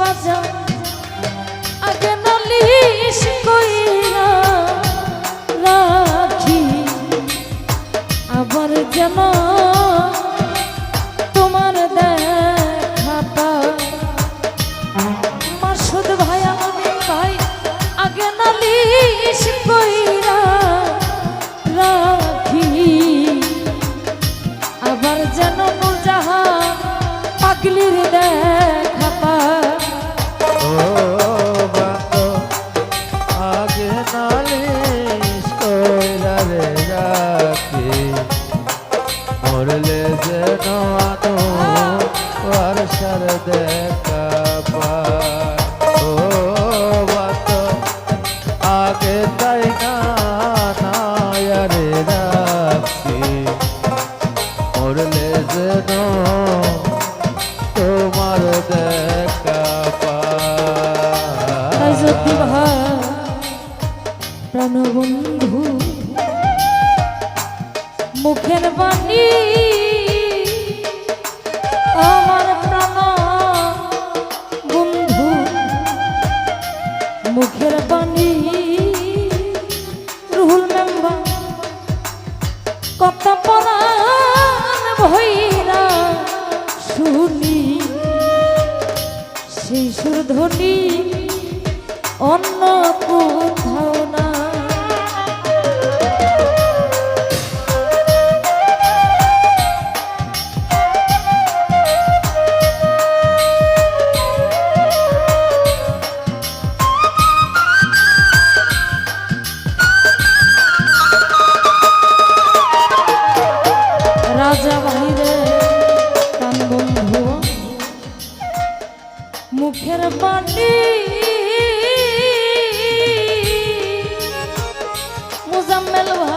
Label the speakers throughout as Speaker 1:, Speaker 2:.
Speaker 1: salvação দেখা পায়
Speaker 2: ও বাত আগে তাই গানায়ারে রাখি মরলে যেন তোমার দেখা পায়
Speaker 1: প্রাণবন্ধু মুখের বাণী তপরান ভৈরা শুনি। অন্য কোন মেলবা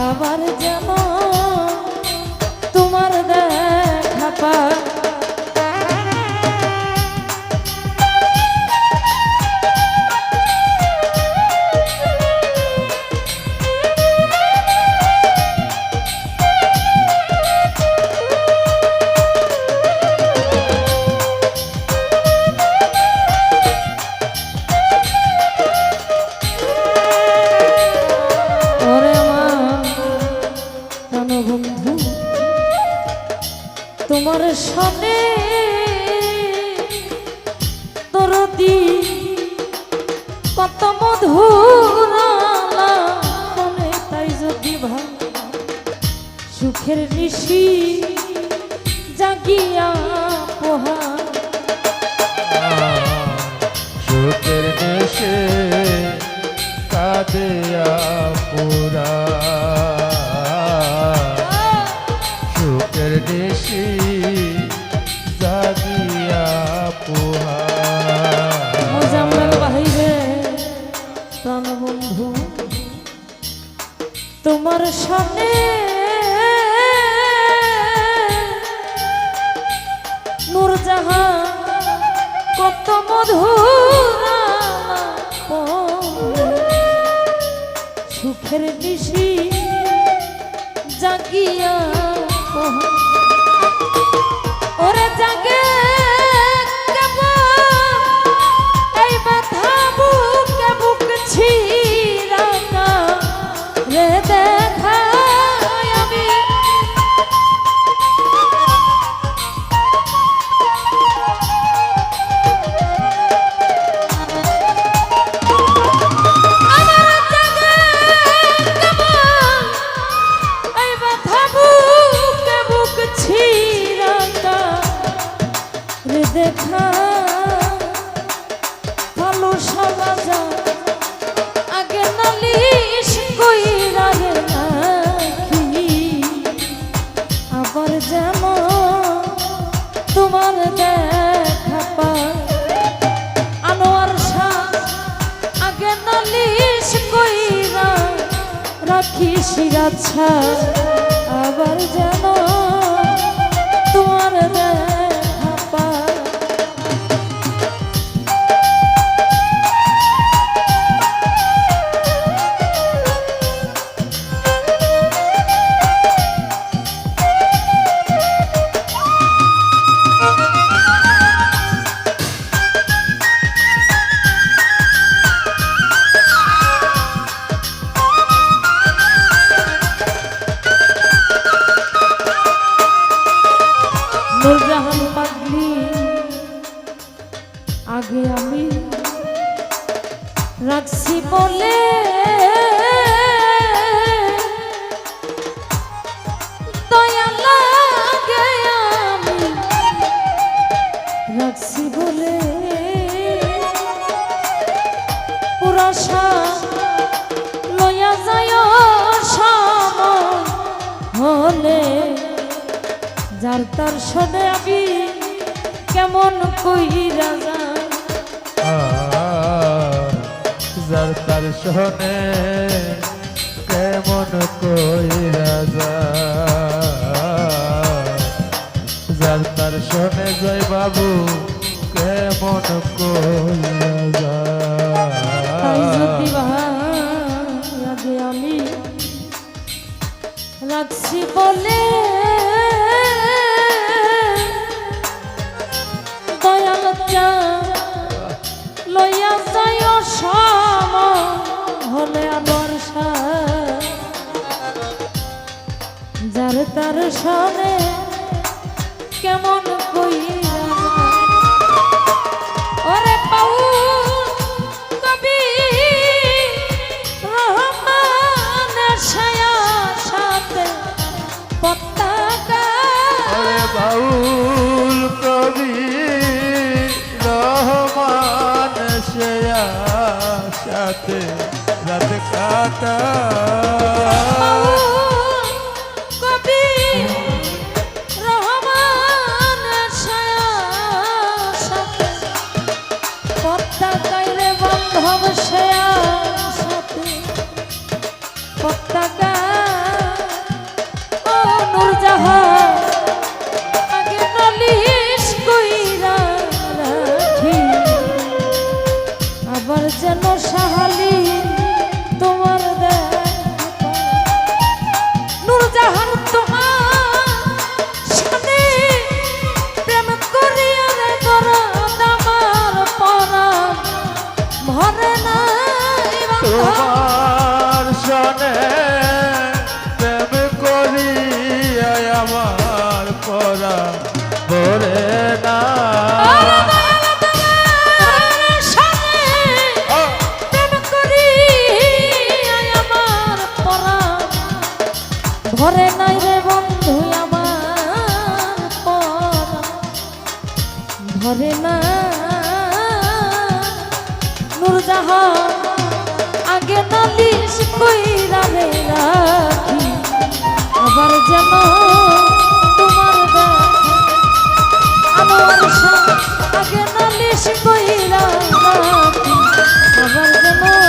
Speaker 1: আমার যা কত মধুর মনে তাই যদি ভাই সুখের নিশি জাগিয়া পোহা।
Speaker 2: সুখের নেশে কাঁদিয়া পুরা সুখের
Speaker 1: নিশি দেখা। ভালো সাজা আগে নালিশ কইরা নাকি। আবার যেন তোমার দেখা পায় আনোয়ার শাহ আগে নালিশ কইরা রাখি শিরাচ্ছা আবার যেন আগে আমি রাখছি বলে। বলে। লয়া হলে। যার তার সদে আমি কেমন কইরা যায়
Speaker 2: শোনে কেমন কই রাজা যার তার শোনে জয় বাবু, কেমন কই রাজা
Speaker 1: তাই যদি ভাই আগে আমি রাখছি বলে হলে আবার যার তার সনে কেমন কইরা পাউ সাথে পতাকা
Speaker 2: माता পরা বলে না।
Speaker 1: ভরে নাই রে বন্ধু আমার ধরে না নূরজাহান আগে নালিশ কইরা রে রাখি আবার যেন বর্ষা আগে নালিশ কইরা আমার যেন